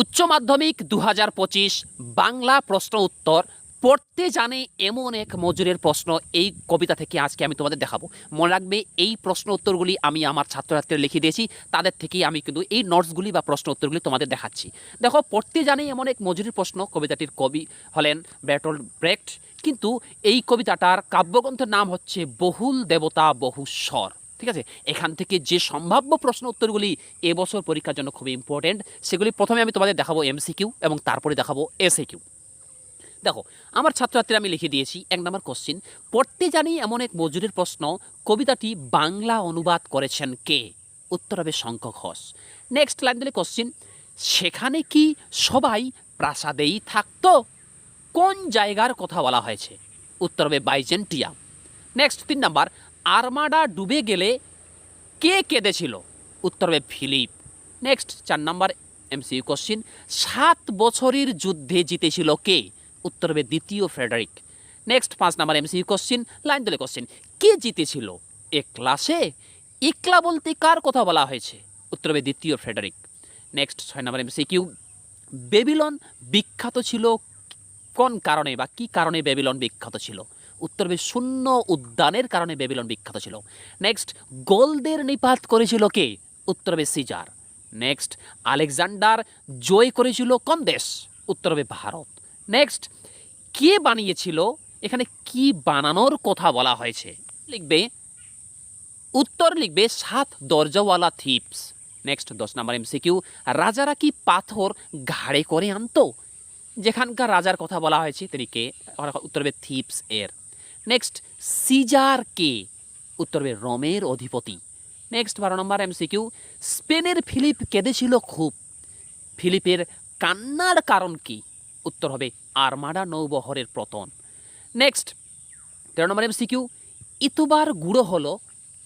উচ্চ মাধ্যমিক দু হাজার পঁচিশ বাংলা প্রশ্ন উত্তর। পড়তে জানে এমন এক মজুরের প্রশ্ন এই কবিতা থেকে আজকে আমি তোমাদের দেখাবো। মনে রাখবে, এই প্রশ্ন উত্তরগুলি আমি আমার ছাত্রছাত্রীরা লিখে দিয়েছি, তাদের থেকেই আমি কিন্তু এই নোটসগুলি বা প্রশ্ন উত্তরগুলি তোমাদের দেখাচ্ছি। দেখো, পড়তে জানে এমন এক মজুরির প্রশ্ন, কবিতাটির কবি হলেন ব্যাটল ব্রেক্ট। কিন্তু এই কবিতাটার কাব্যগ্রন্থের নাম হচ্ছে বহুল দেবতা বহু স্বর ঠিক আছে? এখান থেকে যে সম্ভাব্য প্রশ্ন উত্তরগুলি এবছর পরীক্ষার জন্য খুবই ইম্পর্টেন্ট সেগুলি প্রথমে আমি তোমাদের দেখাবো এমসিকিউ এবং তারপরে দেখাবো এসএকিউ দেখো, আমার ছাত্রছাত্রীরা আমি লিখে দিয়েছি এক নম্বর কোশ্চিন পড়তে জানি এমন এক মজুরের প্রশ্ন, কবিতাটি বাংলা অনুবাদ করেছেন কে? উত্তর হবে শঙ্খ ঘোষ। নেক্সট লাইন দিলে কোশ্চিন সেখানে কি সবাই প্রাসাদেই থাকতো? কোন জায়গার কথা বলা হয়েছে? উত্তর হবে বাইজেন্টিয়া। নেক্সট তিন নাম্বার আর্মাডা ডুবে গেলে কে কেঁদেছিল? উত্তর হবে ফিলিপ। নেক্সট, চার নম্বর এমসিইউ কোশ্চিন। সাত বছরের যুদ্ধে জিতেছিল কে? উত্তর হবে দ্বিতীয় ফ্রেডারিক। নেক্সট, পাঁচ নাম্বার এমসিইউ কোশ্চিন, লাইন দিলে কোশ্চিন। কে জিতেছিল? এ ক্লাসে? একলা বলতে কার কথা বলা হয়েছে? উত্তর হবে দ্বিতীয় ফ্রেডারিক। নেক্সট, ছয় নাম্বার এমসিকিউ। বেবিলন বিখ্যাত ছিল কোন কারণে বা কি কারণে বেবিলন বিখ্যাত ছিল? উত্তর হবে শূন্য উদ্যানের কারণে বেবিলন বিখ্যাত ছিল। নেক্সট, গোলদের নিপাত করেছিল কে? উত্তর হবে সিজার। নেক্সট, আলেকজান্ডার জয় করেছিল কোন দেশ? উত্তর হবে ভারত। নেক্সট, কে বানিয়েছিল? এখানে কি বানানোর কথা বলা হয়েছে? লিখবে, উত্তর লিখবে সাত দরজাওয়ালা থিপস। নেক্সট, দশ নাম্বার এমসিকিউ রাজারা কি পাথর ঘাড়ে করে আনতো? যেখানকার রাজার কথা বলা হয়েছে, তিনি কে? উত্তর হবে থিপস এর। নেক্সট সিজার কে উত্তর হবে রোমের অধিপতি নেক্সট বারো নম্বর এমসিকিউ স্পেনের ফিলিপ কেঁদেছিল খুব। ফিলিপের কান্নার কারণ কি? উত্তর হবে আর্মাডা নৌবহরের পতন নেক্সট তেরো নম্বর এমসিকিউ ইতবার গুঁড়ো হলো,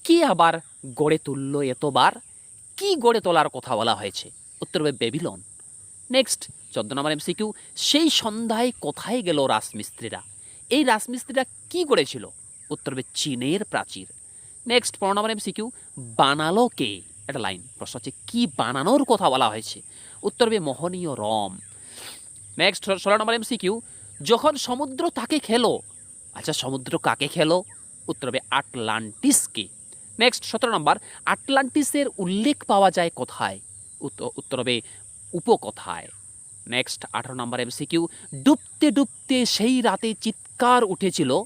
কি আবার গড়ে তুললো এতবার? কি গড়ে তোলার কথা বলা হয়েছে? উত্তর হবে বেবিলন। নেক্সট চোদ্দ নম্বর এমসিকিউ সেই সন্ধ্যায় কোথায় গেল রাজমিস্ত্রিরা? এই রাজমিস্ত্রিরা কি করেছিল? উত্তর হবে, চীনের প্রাচীর। নেক্সট পনেরো নম্বর এমসিকিউ বানালো কে? একটা লাইন প্রশ্ন হচ্ছে, কি বানানোর কথা বলা হয়েছে? উত্তর হবে, মোহনীয় রম। নেক্সট ষোলো নম্বর এমসিকিউ যখন সমুদ্র তাকে খেলো আচ্ছা সমুদ্র কাকে খেলো? উত্তর হবে, আটলান্টিসকে। নেক্সট সতেরো নম্বর, আটলান্টিসের উল্লেখ পাওয়া যায় কোথায়? উত্ত- উত্তর হবে, উপকথায়। নেক্সট আঠারো নম্বর এমসিকিউ ডুবতে ডুবতে সেই রাতে চিৎকার উঠেছিল।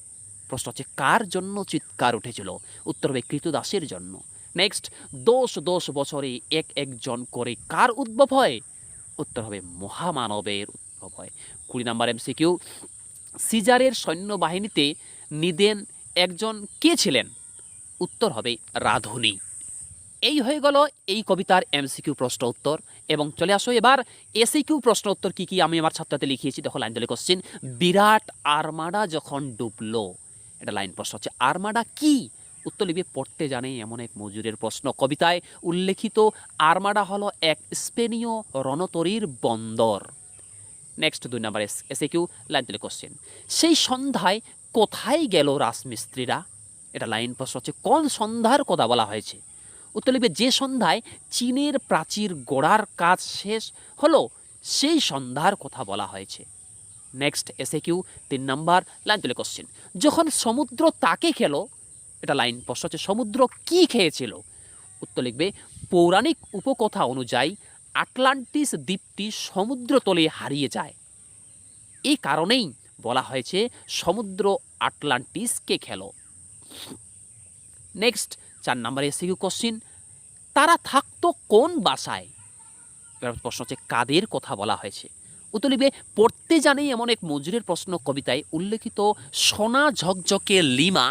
প্রশ্ন হচ্ছে, কার জন্য চিৎকার উঠেছিল? উত্তর হবে কৃতদাসের জন্য। নেক্সট দশ দশ বছরে এক একজন করে কার উদ্ভব হয়? উত্তর হবে মহামানবের উদ্ভব হয়। কুড়ি নাম্বার এমসিকিউ সিজারের সৈন্যবাহিনীতে নিদেন একজন কে ছিলেন? উত্তর হবে রাধুনী। এই হয়ে গেল এই কবিতার এমসিকিউ প্রশ্ন উত্তর। এবং চলে আসো এবার এসিকিউ প্রশ্ন উত্তর কী কী আমি আমার ছাত্রতে লিখিয়েছি। দেখো লাইন দিলে কোশ্চিন বিরাট আর্মাডা যখন ডুবলো, এটা লাইন প্রশ্ন হচ্ছে, আর্মাডা কি? উত্তর লিখবে পড়তে জানে এমন এক মজুরের প্রশ্ন। কবিতায় উল্লেখিত আর্মাডা হলো এক স্পেনীয় রণতরীর বন্দর। নেক্সট দুই number S A Q line দিলে কোশ্চেন সেই সন্ধ্যায় কোথায় গেল রাজমিস্ত্রিরা? এটা লাইন প্রশ্ন হচ্ছে, কোন সন্ধ্যার কথা বলা হয়েছে? উত্তর লিখবে যে সন্ধ্যায় চীনের প্রাচীর গোড়ার কাজ শেষ হলো, সেই সন্ধ্যার কথা বলা হয়েছে। নেক্সট এসে কিউ তিন নাম্বার লাইন তুলে কোশ্চেন যখন সমুদ্র তাকে খেলো, এটা লাইন প্রশ্ন হচ্ছে, সমুদ্র কি খেয়েছিল? উত্তর লিখবে, পৌরাণিক উপকথা অনুযায়ী আটলান্টিস দ্বীপটি সমুদ্রতলে হারিয়ে যায়। এই কারণেই বলা হয়েছে, সমুদ্র আটলান্টিসকে খেলো। নেক্সট চার নম্বরে এসে কোশ্চিন, তারা থাকতো কোন বাসায়? এবার প্রশ্ন হচ্ছে, কাদের কথা বলা হয়েছে? উত্তর পড়তে জানে এমন এক মজুরের প্রশ্ন কবিতায় উল্লেখিত সোনা ঝকঝকে লিমা,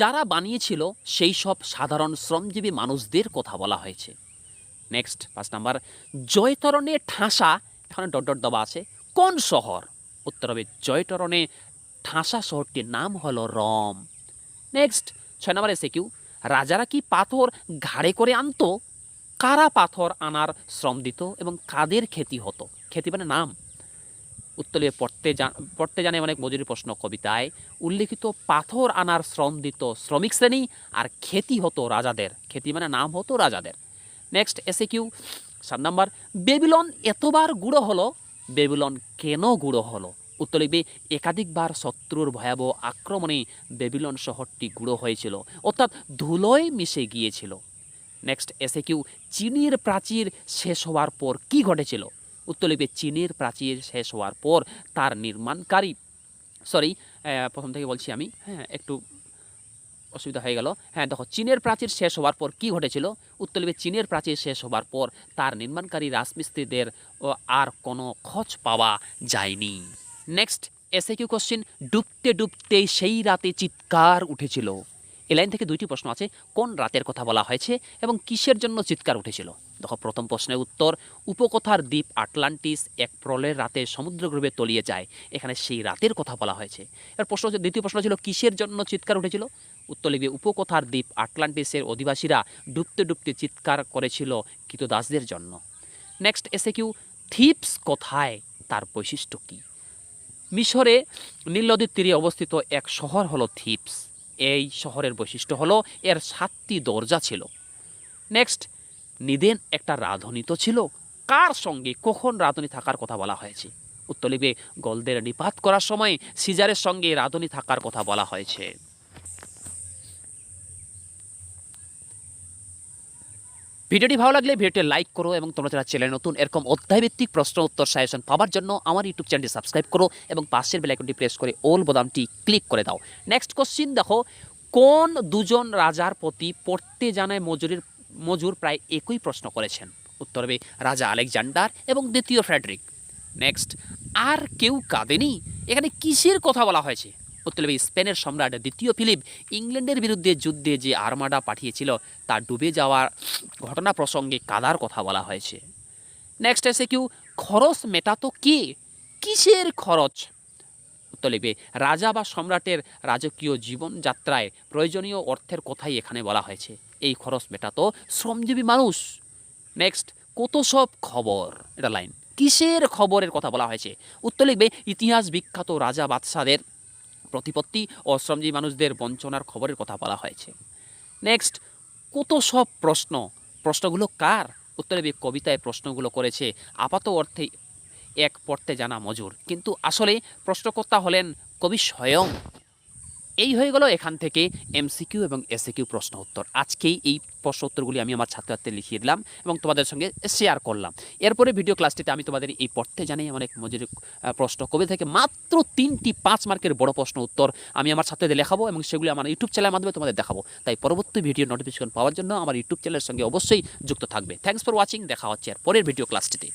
যারা বানিয়েছিল সেই সব সাধারণ শ্রমজীবী মানুষদের কথা বলা হয়েছে। নেক্সট, পাঁচ নাম্বার, জয়তরণে ঠাসা, এখানে ডট ডট আছে, কোন শহর? উত্তর হবে, জয়তরণে ঠাসা শহরটির নাম হলো রম। নেক্সট, ছয় নম্বর এসে কিউ রাজারা কি পাথর ঘাড়ে করে আনতো? কারা পাথর আনার শ্রম দিত এবং কাদের খ্যাতি হতো? খ্যাতি মানে নাম। উত্তরে পড়তে জান পড়তে জানে অনেক মজুরি প্রশ্ন কবিতায়, উল্লেখিত পাথর আনার শ্রম দিত শ্রমিক শ্রেণি আর খ্যাতি হতো রাজাদের। খ্যাতি মানে নাম হতো রাজাদের। নেক্সট এসে কিউ সাত নাম্বার, বেবিলন এতবার গুঁড়ো হলো? বেবিলন কেন গুঁড়ো হলো? উত্তর লিখবে, একাধিকবার শত্রুর ভয়াবহ আক্রমণে বেবিলন শহরটি গুঁড়ো হয়েছিল, অর্থাৎ ধুলোয় মিশে গিয়েছিল। নেক্সট এসে কিউ চীনের প্রাচীর শেষ হওয়ার পর কি ঘটেছিল? উত্তর লিখবে, চীনের প্রাচীর শেষ হওয়ার পর তার নির্মাণকারী সরি প্রথম থেকে বলছি আমি। হ্যাঁ একটু অসুবিধা হয়ে গেল। হ্যাঁ দেখো, চীনের প্রাচীর শেষ হওয়ার পর কি ঘটেছিল? উত্তর লিখবে, চীনের প্রাচীর শেষ হওয়ার পর তার নির্মাণকারী রাজমিস্ত্রিদের আর কোনো খোঁজ পাওয়া যায়নি। নেক্সট এসে কিউ কোশ্চেন ডুবতে ডুবতে সেই রাতে চিৎকার উঠেছিল। এ লাইন থেকে দুইটি প্রশ্ন আছে, কোন রাতের কথা বলা হয়েছে এবং কিসের জন্য চিৎকার উঠেছিল? দেখো, প্রথম প্রশ্নের উত্তর, উপকথার দ্বীপ আটলান্টিস এক প্রলয়ের রাতে সমুদ্রগর্ভে তলিয়ে যায়, এখানে সেই রাতের কথা বলা হয়েছে। এর প্রশ্ন হচ্ছে, দ্বিতীয় প্রশ্ন ছিল, কিসের জন্য চিৎকার উঠেছিল? উত্তর লিখবে, উপকথার দ্বীপ আটলান্টিসের অধিবাসীরা ডুবতে ডুবতে চিৎকার করেছিল কৃতদাসদের জন্য। নেক্সট এসে কিউ থিপস কোথায়? তার বৈশিষ্ট্য কী? মিশরে নীল নদীর তীরে অবস্থিত এক শহর হলো থিপস। এই শহরের বৈশিষ্ট্য হলো এর সাতটি দরজা ছিল। নেক্সট, নিদেন একটা রাঁধুনি তো ছিল। কার সঙ্গে কখন রাঁধুনি থাকার কথা বলা হয়েছে? উত্তর লিখবে গলদের নিপাত করার সময় সিজারের সঙ্গে রাঁধুনি থাকার কথা বলা হয়েছে। ভিডিওটি ভালো লাগলে ভিডিওটি লাইক করো এবং তোমরা যারা চ্যানেল নতুন, এরকম অধ্যায়ভিত্তিক প্রশ্ন উত্তর সাজেশন পাওয়ার জন্য আমার ইউটিউব চ্যানেলটি সাবস্ক্রাইব করো এবং পাশের বেলাইকনটি প্রেস করে ওল বোতামটি ক্লিক করে দাও। নেক্সট কোশ্চিন দেখো, কোন দুজন রাজার প্রতি পড়তে জানায় মজুরির, মজুর প্রায় একই প্রশ্ন করেছেন? উত্তর হবে রাজা আলেকজান্ডার এবং দ্বিতীয় ফ্রেডরিক। নেক্সট আর কেউ কাঁদেনি? এখানে কিসের কথা বলা হয়েছে? উত্তর হবে স্পেনের সম্রাট দ্বিতীয় ফিলিপ ইংল্যান্ডের বিরুদ্ধে যুদ্ধে যে আর্মাডা পাঠিয়েছিল, তা ডুবে যাওয়ার ঘটনা প্রসঙ্গে কাদার কথা বলা হয়েছে। নেক্সট এসে কিউ খরচ মেটাতো কে? কিসের খরচ? উত্তর লিখবে রাজা বা সম্রাটের রাজকীয় জীবনযাত্রায় প্রয়োজনীয় অর্থের কথাই এখানে বলা হয়েছে। এই খরচ মেটাতো শ্রমজীবী মানুষ। নেক্সট কত সব খবর? এটা লাইন কিসের খবরের কথা বলা হয়েছে? উত্তর লিখবে ইতিহাস বিখ্যাত রাজা বাদশাদের প্রতিপত্তি ও শ্রমজীবী মানুষদের বঞ্চনার খবরের কথা বলা হয়েছে। নেক্সট কত সব প্রশ্ন, প্রশ্নগুলো কার? উত্তরে বি, কবিতায় প্রশ্নগুলো করেছে, আপাত অর্থে এক পড়তে জানা মজুর। কিন্তু আসলে প্রশ্নকর্তা হলেন কবি স্বয়ং। এই হয়ে গেল এখান থেকে এমসিকিউ এবং এসিকিউ প্রশ্ন উত্তর। আজকেই এই প্রশ্ন উত্তরগুলি আমি আমার ছাত্রছাত্রী লিখিয়ে দিলাম এবং তোমাদের সঙ্গে শেয়ার করলাম। এরপরে ভিডিও ক্লাসটিতে আমি তোমাদের এই পড়তে জানি অনেক মজুর প্রশ্ন। কবি থেকে মাত্র তিনটি পাঁচ মার্কের বড় প্রশ্ন উত্তর আমি আমার ছাত্রদের লেখাবো এবং সেগুলি আমার ইউটিউব চ্যানেলের মাধ্যমে তোমাদের দেখাবো। তাই পরবর্তী ভিডিও নোটিফিকেশন পাওয়ার জন্য আমার ইউটিউব চ্যানেলের সঙ্গে অবশ্যই যুক্ত থাকবে। থ্যাংকস ফর ওয়াচিং দেখা হচ্ছে আর পরের ভিডিও ক্লাসটিতে